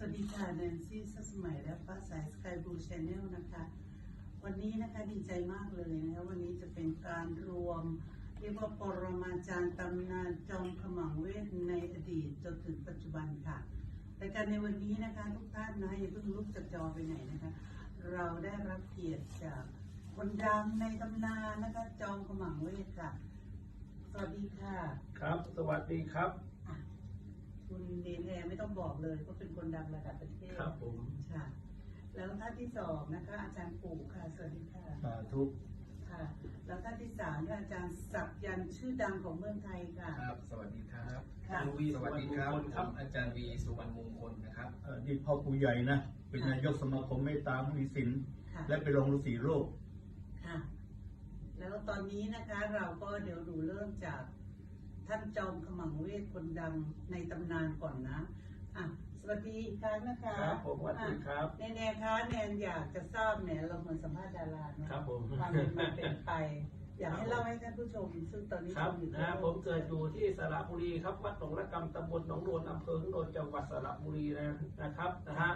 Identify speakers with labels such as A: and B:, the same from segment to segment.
A: สวัสดีค่ะแนนซี่สัสมัยและฟ้าสายสกายบลูชแนลนะคะ วันนี้นะคะดีใจมากเลยนะคะวันนี้จะเป็นการรวม เรียกว่าปรมาจารย์ตำนานจอมขมังเวทในอดีตจนถึงปัจจุบันค่ะรายการในวันนี้นะคะทุกท่านนะอย่าเพิ่งลุกจากจอไปไหนนะคะ เราได้รับเกียรติจากคนดังในตำนานนะคะจอมขมังเวทค่ะ สวัสดีค่ะ
B: ครับ สวัสดีครับ
A: เดนแอร์ไม่ต้องบอกเลยก็เป็นคนดังระดับประเทศ
B: ครับผม
A: ค่ะ แล้วท่านที่สองนะคะ อาจารย์ปู่ค่ะสวัสดีค่ะ
C: สาธุ
A: ค่ะ แล้วท่านที่สามค่ะอาจารย์ศักยันต์ชื่อดังของเมืองไทยค่ะ
D: ครับ สวัสดีครับ
A: ค่ะ
B: วี
D: สวัสดีครับ
B: สุวรรณมงคลครับ
D: ผมอาจารย์วีสุวรรณมงคลนะครับ
C: เอ่อนี่พ่อผู้ใหญ่นะ เป็นนายกสมาคมเมตตามณีสิน
A: ค่ะ
C: และเป็นรองฤาษีโรค
A: ค่ะ แล้วตอนนี้นะคะเราก็เดี๋ยวดูเริ่มจาก ท่านจอมขมังเวทคนดังในตำนานก่อนนะอะสวัสดีอีกครั้งนะคะ
B: ครับผมสวัสดีครับ
A: แนนแนนคะแนนอยากจะทราบเนี่ยเราเหมือนสัมภาษณ์ดาราเนอะ
B: ครับผม
A: ความเป็นมาเป็นไป อยากให้เล่าให้ท่านผู้ชม ซึ่งตอนนี้
B: ครั
A: ช
B: บ
A: มอยู่
B: นะ
A: ทั่วโล
B: ผมเกิดอยู่ที่สระบุรีครับวัดหนองระกำตำบลหนองโดนอำเภอหนองโดนจังหวัดสระบุรีนะนะครับนะฮะ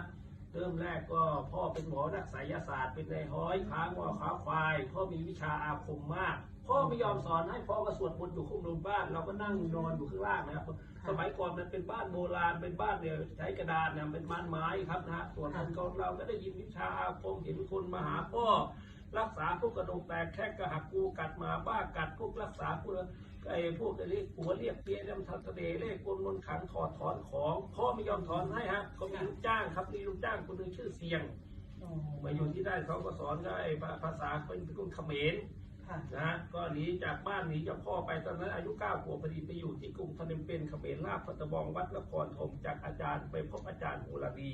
B: เริ่มแรกก็พ่อเป็นหมอนักไสยศาสตร์เป็นนายห้อยค้างว่าขาควาย พ่อมีวิชาอาคมมาก พ่อไม่ยอมสอนให้พ่อก็สวดมนต์อยู่คุ้มลงบ้าน เราก็นั่งนอนอยู่ข้างล่างนะครับสมัยก่อนมันเป็นบ้านโบราณเป็นบ้านเนี่ยใช้กระดานเนี่ยเป็นบ้านไม้ครับนะฮะส่วนคนก็เราก็ได้ยินวิชาอาคมเห็นคนมาหาพ่อ รักษาพวกกระดูกแตกแค่กระหักกูกัดหมาบ้ากัดพวกรักษาพวกไอ้พวกไอ้เรียกหัวเรียกเปียน้ำทันตะเดเลขกลมนขังถอดถอนของพ่อไม่ยอมถอนให้ฮะเขามีลูกจ้างครับมีลูกจ้างคนหนึงชื่อเสียงมาอยู่ที่ได้เขาก็สอนได้ภาษาเป็นคนเขมรนะก็หนีจากบ้านหนีจากพ่อไปตอนนั้นอายุเก้าขวบพอดีไปอยู่ที่กรุงพนมเปญเขมรลาบพัตบองวัดนครธมจากอาจารย์ไปพบอาจารย์โหราดี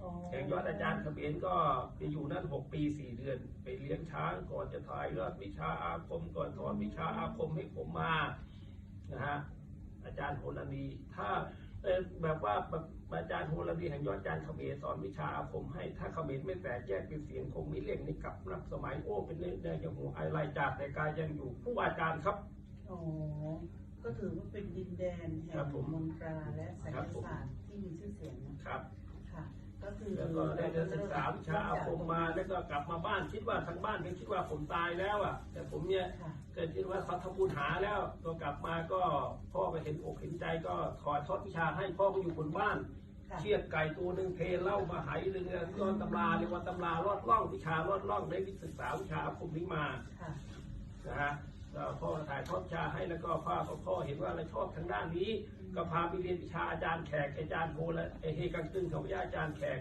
A: อ๋อ
B: แข่งยอดอาจารย์เขมรก็ไปอยู่นั่นหกปีสี่เดือน ลี้ยงช้างก่อนจะถ่ายยอดวิชาอาคมก่อนสอนวิชาอาคมให้ผมมานะฮะอาจารย์โหราดีถ้าเอ่อแบบว่าแบบอาจารย์โหราดีแห่งยอดอาจารย์เขมรสอนวิชาอาคมให้ ถ้าเขมรไม่แตกแยกเป็นเสียงคงมีเล่งนี่กลับนับสมัยโอ้เป็นเรื่องได้อย่างหัวไอไลจากแต่กายยังอยู่ผู้อาจารย์ครับ
A: อ๋อก็ถือว่าเป็นดินแดนแห่
B: ครั
A: ง
B: บผม
A: มนตราและไสย
B: ครับผม
A: ศาสตร์ที่มีชื่อเสียงนะครับค่ะก็คือ
B: แล้วก็ได้เรียนศึกษาวิชาอาคมมาแล้วก็กลับมาบ้านคิดว่าทางบ้านเป็นคิดว่าผมตายแล้วอะ แต่ผมเนี่ย
A: ค่ะ
B: เกิดคิดว่าเขาทำบุญหาแล้วก็กลับมาก็พ่อไปเห็นอกเห็นใจก็ถอดทอดวิชาให้พ่อก็อยู่บนบ้าน
A: ค่ะ
B: เชือดไก่ตัวหนึ่งเทเหล้ามาไหหนึ่งเนี่ยย้อนตำราเรียกว่าตำราลอดล่องวิชาลอดล่องได้ศึกษาวิชาอาคมนี้มา
A: ค่ะ
B: นะฮะแล้ว พ่อถ่ายทอดวิชาให้แล้วก็พ่อของพ่อเห็นว่าเราชอบทางด้านนี้ ก็พาไปเรียนวิชาอาจารย์แขกอาจารย์โพและไอเฮกังตึงของวิชาอาจารย์แขก